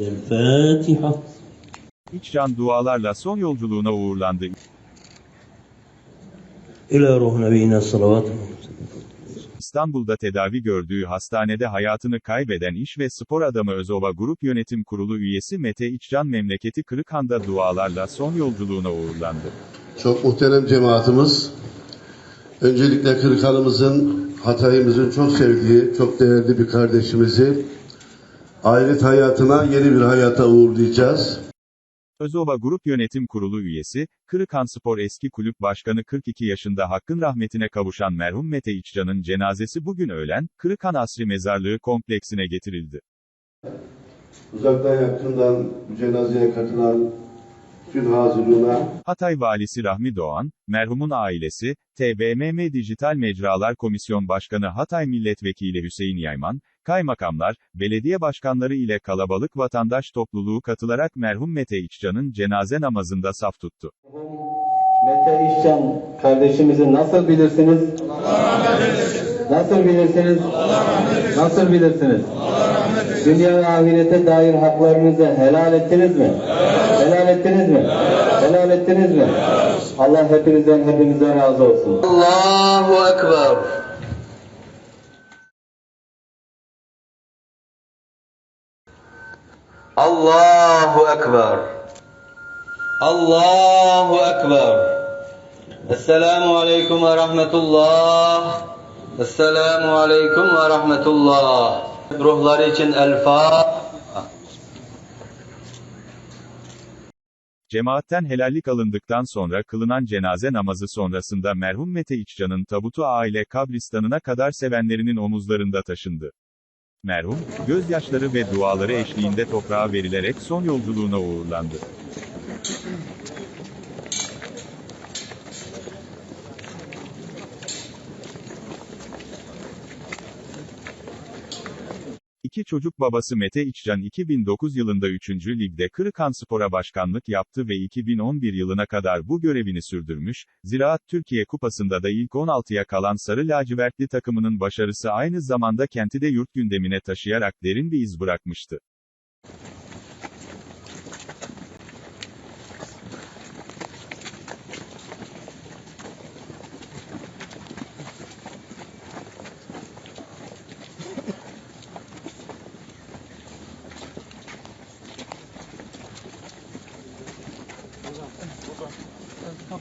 El-Fatiha. Üç can dualarla son yolculuğuna uğurlandı. İlâ ruh nebine. İstanbul'da tedavi gördüğü hastanede hayatını kaybeden iş ve spor adamı Özova Grup Yönetim Kurulu üyesi Mete İçcan memleketi Kırıkhan'da dualarla son yolculuğuna uğurlandı. Çok muhterem cemaatimiz, öncelikle Kırıkhan'ımızın, Hatay'ımızın çok sevdiği, çok değerli bir kardeşimizi ahiret hayatına, yeni bir hayata uğurlayacağız. Özova Grup Yönetim Kurulu üyesi, Kırıkhan Spor eski kulüp başkanı 42 yaşında hakkın rahmetine kavuşan merhum Mete İçcan'ın cenazesi bugün öğlen, Kırıkhan Asri Mezarlığı kompleksine getirildi. Uzaktan yakından bu cenazeye katılan Hatay Valisi Rahmi Doğan, merhumun ailesi, TBMM Dijital Mecralar Komisyon Başkanı Hatay Milletvekili Hüseyin Yayman, kaymakamlar, belediye başkanları ile kalabalık vatandaş topluluğu katılarak merhum Mete İçcan'ın cenaze namazında saf tuttu. Mete İşcan kardeşimizi nasıl bilirsiniz? Nasıl bilirsiniz? Nasıl bilirsiniz? Dünya ve ahirete dair haklarınızı helal ettiniz mi? Helal ettiniz mi? Helal ettiniz mi? Allah hepinizden hepimize razı olsun. Allahu Ekber. Allahu Ekber. Allahu Ekber. Esselamu Aleyküm ve Rahmetullah. Esselamu Aleyküm ve Rahmetullah. Ruhları için El. Cemaatten helallik alındıktan sonra kılınan cenaze namazı sonrasında merhum Mete İçcan'ın tabutu aile kabristanına kadar sevenlerinin omuzlarında taşındı. Merhum, gözyaşları ve duaları eşliğinde toprağa verilerek son yolculuğuna uğurlandı. İki çocuk babası Mete İçcan 2009 yılında 3. Lig'de Kırıkhanspor'a başkanlık yaptı ve 2011 yılına kadar bu görevini sürdürmüş, Ziraat Türkiye Kupası'nda da ilk 16'ya kalan Sarı Lacivertli takımının başarısı aynı zamanda kenti de yurt gündemine taşıyarak derin bir iz bırakmıştı.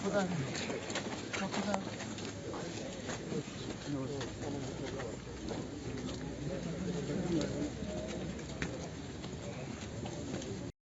Kapıda. Kapıda.